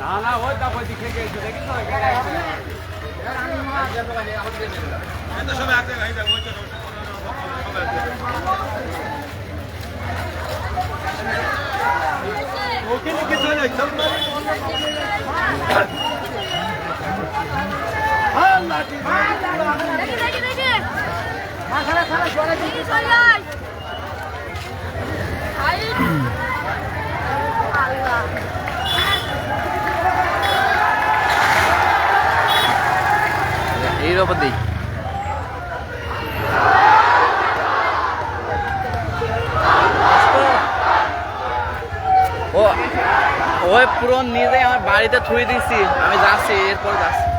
না না ওই তা বই দিকে গেছে দেখি। তো দেখি দেখি দেখি দেখি চলে আই দিই। ও ওই পুরো নিজে আমার বাড়িতে থুই দিছি। আমি যাচ্ছি এরপর যাচ্ছি।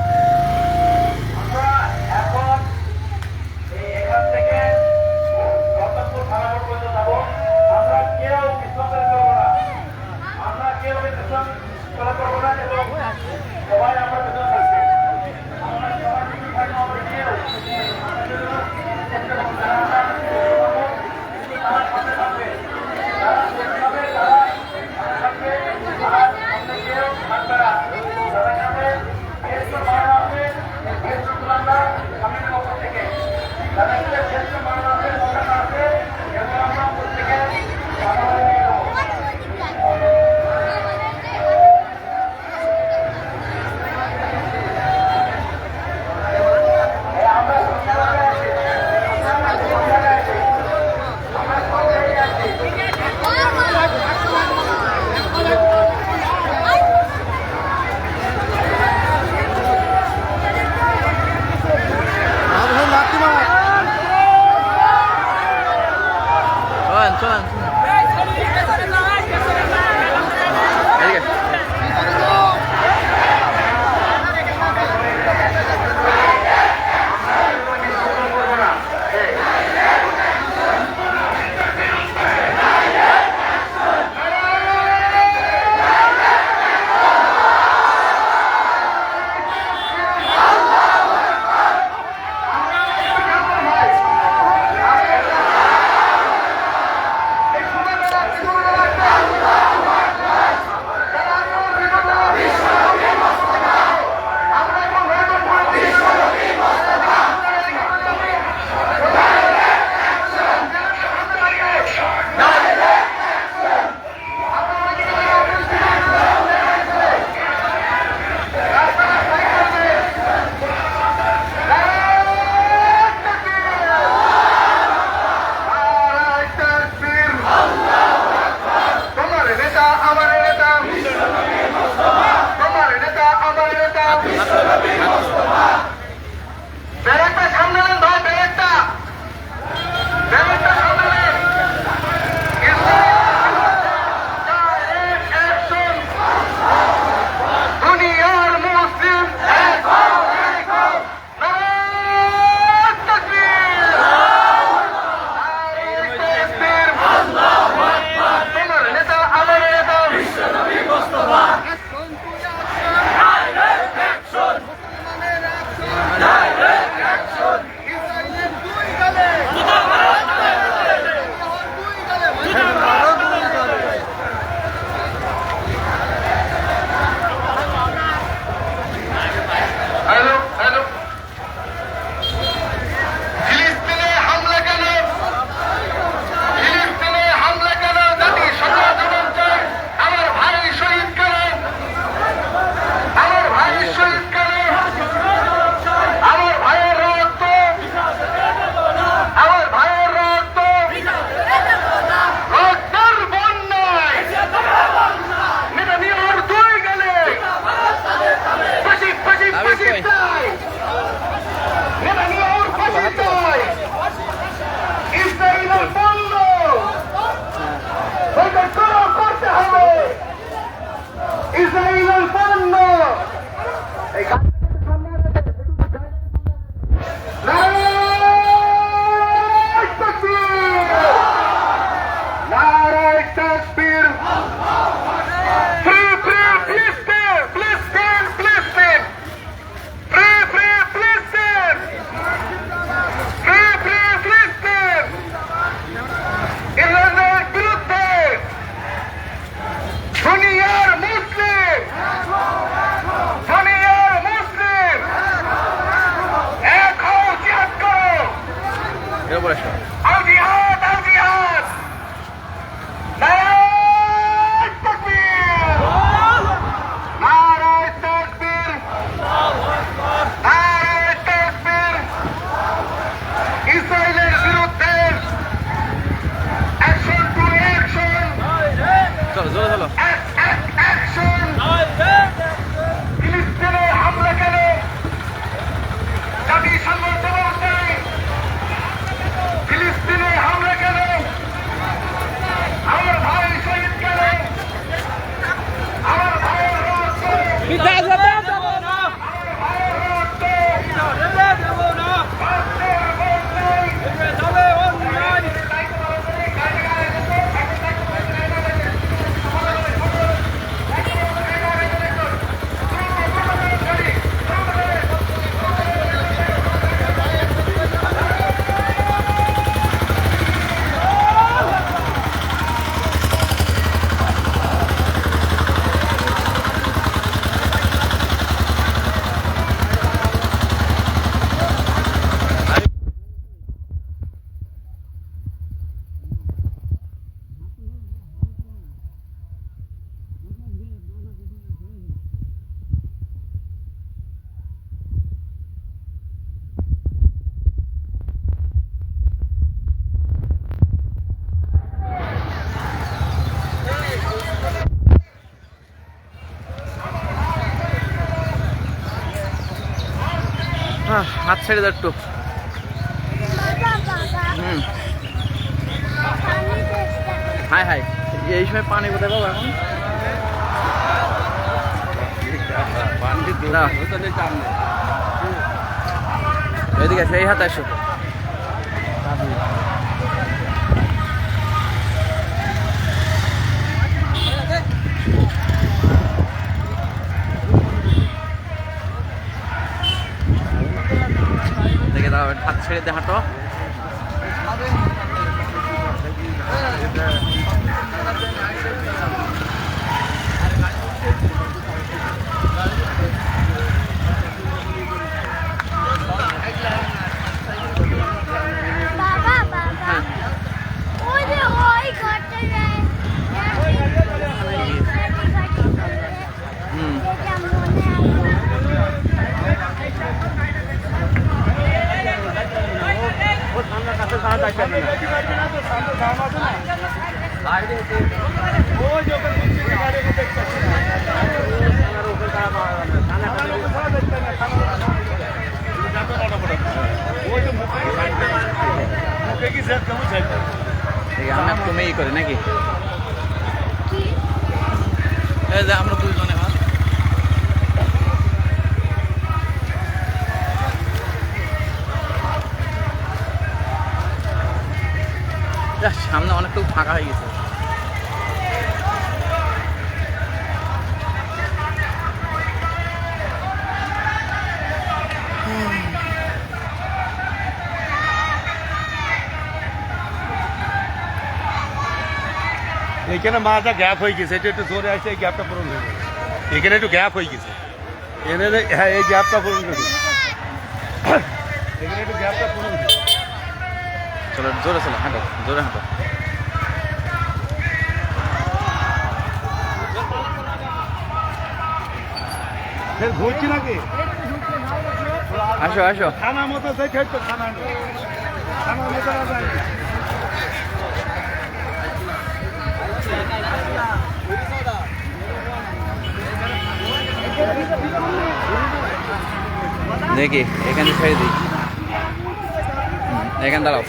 উপরে হাত ছেড়ে দাও একটু। হুম। হাই হাই। এই সময় পানি কোথায় পাবো এখন। এদিকে আসো এই হাতে আসো দেখে দাও হাত ছেড়ে দে হাঁটো বাবা বাবা হ্যাঁ ওই যে ওই ঘরটা যায় হুম এটা মনে ই করে নাকি? আমরা আমার সামনে অনেকটা ফাঁকা হয়ে গেছে। এখানে মাথা গ্যাপ হয়ে গেছে এটা একটু জোরে আসে এই গ্যাপটা পূরণ হয়ে যাবে। এখানে একটু গ্যাপ হয়ে গেছে। এনে হ্যাঁ এই গ্যাপটা পূরণ করে। এখানে একটু গ্যাপটা পূরণ। চলো জোরে চলো হাঁটো জোরে হাঁটো। ঘুরছি নাকি? আসো আসো। খানা মতো দেখে তো খানা খানা মতো দেখি এখানে ছেড়ে দিই। এখানে দাঁড়াও।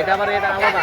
এটা আবার এটা আলাদা।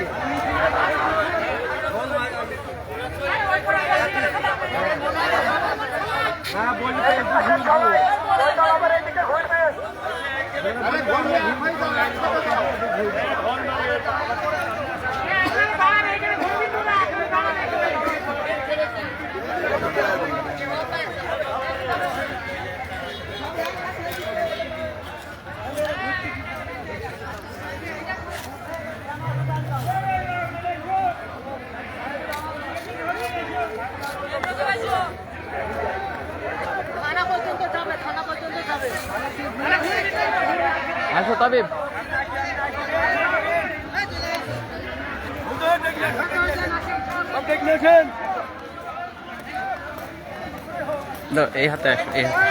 you. আসো তবে। এই হাতে আসো এই হাতে।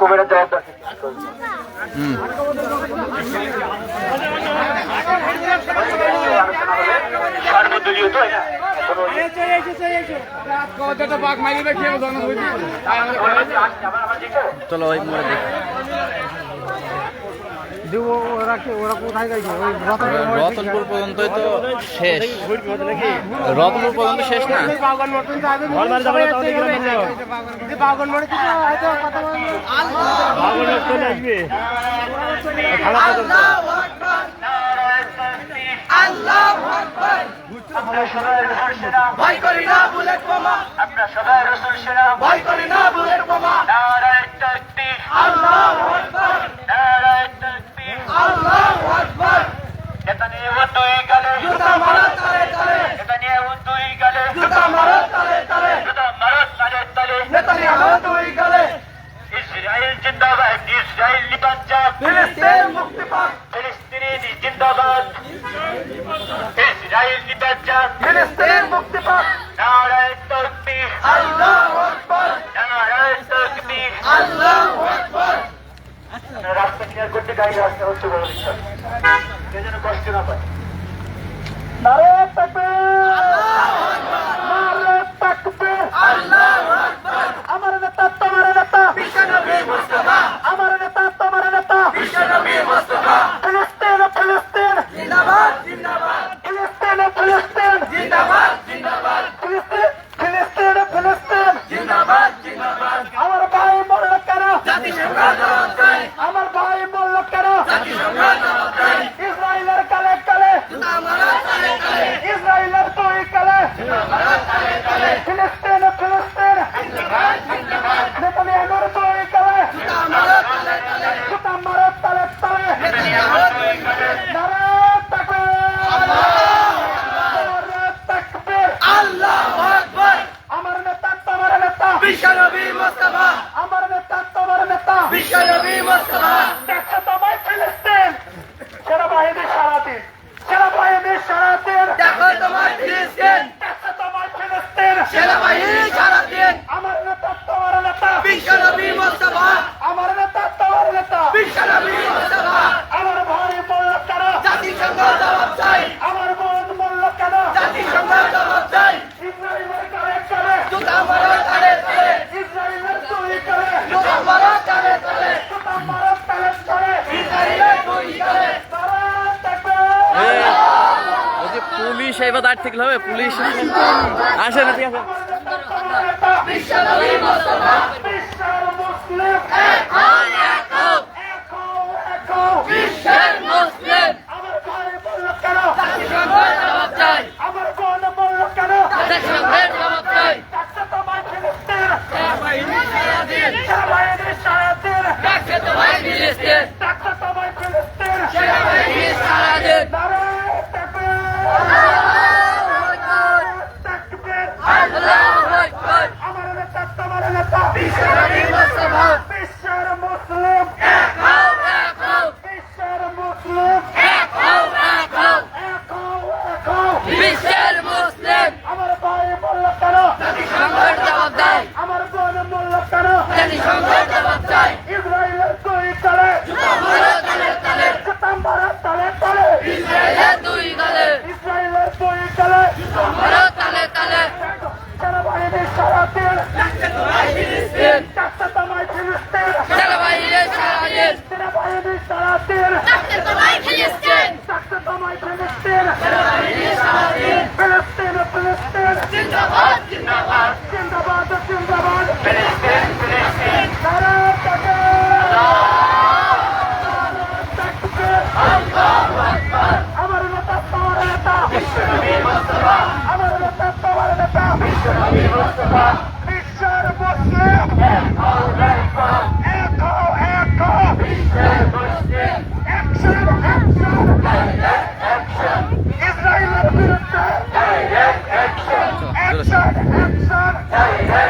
কবিরা জবাবদার হুম। সর্বদলীয় তো এটা কতটা বাঘ মারিবে খেয়ে জানো বুঝি তাই আমরা চলো ওই মোড়ে দেখি। রতনপুর পর্যন্তই তো শেষ রতনপুর পর্যন্ত শেষ না আমরা সবাই রসুল সেনা। ভয় করি না বুলেট বোমা। আমরা সবাই রসুল সেনা। ভয় করি না বুলেট বোমা। নারায়ণ শক্তি আল্লাহু আকবার। নারায়ণ শক্তি আল্লাহু আকবার। এটা নিয়ে উদ্দুই গেলে। জুতা মারা তালে তালে। এটা নিয়ে উদ্দুই গেলে। জুতা মারা তালে তালে। জুতা মারা তালে তালে। নেতানিয়াহু দুই গেলে। ইসরায়েল জিন্দাবাদ ইসরায়েল নিবাঞ্চাক ফিলিস্তিন মুক্তি পাক ফিলিস্তিনি জিন্দাবাদ। ইসরায়েল নিবাঞ্চাক ফিলিস্তিন মুক্তি পাক। নারায়ণ তাকবীর আল্লাহু আকবার। নারায়ণ তাকবীর আল্লাহু আকবার। রাস্তা ক্লিয়ার করতে গাড়ি রাস্তা হচ্ছে বড় বিষয়। যেন কষ্ট না পায়। নারায়ণ তাকবীর তাকবীর আমার নেতা তোমার নেতা। আমার নেতা তোমার নেতা। ফিলিস্তিন ফিলিস্তিন। ফিলিস্তিন। ফিলিস্তিন ফিলিস্তিন ফিলিস্তিন। ফিলিস্তিন আমার ভাই বলল কেন? আমার ভাই বলল কেন ইসরায়েলের কালে কালে ইসরায়েলের তুই কালে ফিলিস্তিন ফিলিস্তিন নেতানিয়াহুর তুই কালে জুতা মারো তালে তালে নারায়ণ তাকবীর নারায়ণ তাকবীর আমার নেতা তোমার নেতা আমার নেতা তোমার নেতা দেখছ তোমায় ফিলিস্তিন সেনাবাহিনী সারাদিন সেনাবাহিনী সারাদিন দেখছ তোমায় ফিলিস্তিন আমার নেতা তোমার নেতা আমার নেতা তোমার নেতা আমার ভাই বলল কেন আমার বোন বলল কেন ইসরায়েলের কালে কালে ইসরায়েলের তুই কালে জুতা মারো তালে তালে নারায়ণ তাকবীর এই, ওই যে পুলিশ এবার দাঁড় থাকলে হবে পুলিশ আসে না ঠিক আছে? Palestina! Palestina! Palestina! Palestina! হিংসার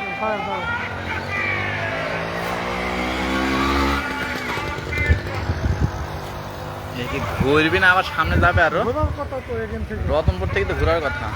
ঘুরবি না আবার সামনে যাবে আরও? রতনপুর থেকে তো ঘোরার কথা।